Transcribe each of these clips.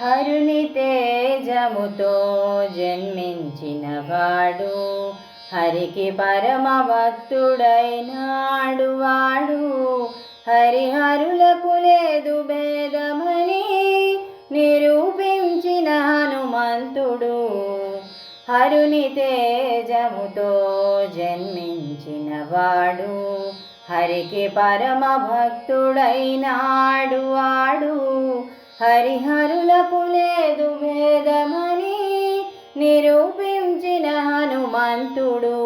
హరుని తేజముతో జన్మించిన వాడు హరికి పరమ భక్తుడైనాడు వాడు. హరిహరులకు లేదు భేదమని నిరూపించిన హనుమంతుడు. హరుని తేజముతో జన్మించిన వాడు హరికి పరమ భక్తుడైనాడు వాడు. హరిహరులకు లేదు భేదమని నిరూపించిన హనుమంతుడు.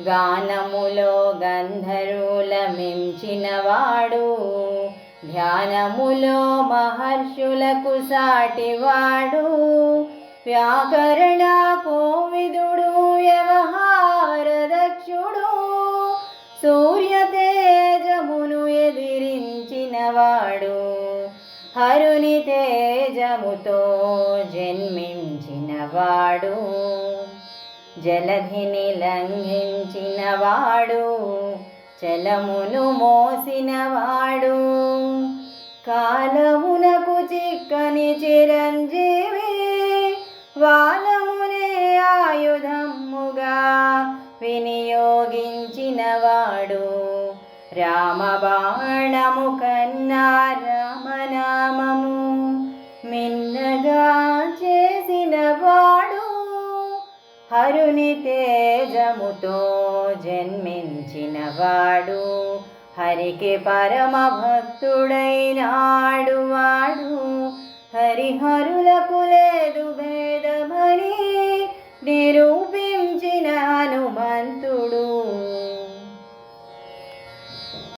గానములో గంధర్వుల మించినవాడు ధ్యానములో మహర్షులకు సాటివాడు. వ్యాకరణ కోవిదుడు వ్యవహార దక్షుడు. సూర్యతేజమును ఎదిరించినవాడు హరుని తేజముతో జన్మించిన వాడు. జలధిని లంఘించిన వాడు. చలమును మోసినవాడు కాలమునకు చిక్కని చిరంజీవి. వానమునే ఆయుధముగా వినియోగించినవాడు రామబాణము కన్నా హరుని తేజముతో జన్మించిన వాడు. హరికి పరమ భక్తుడైనాడు వాడు. హరిహరులకు లేదు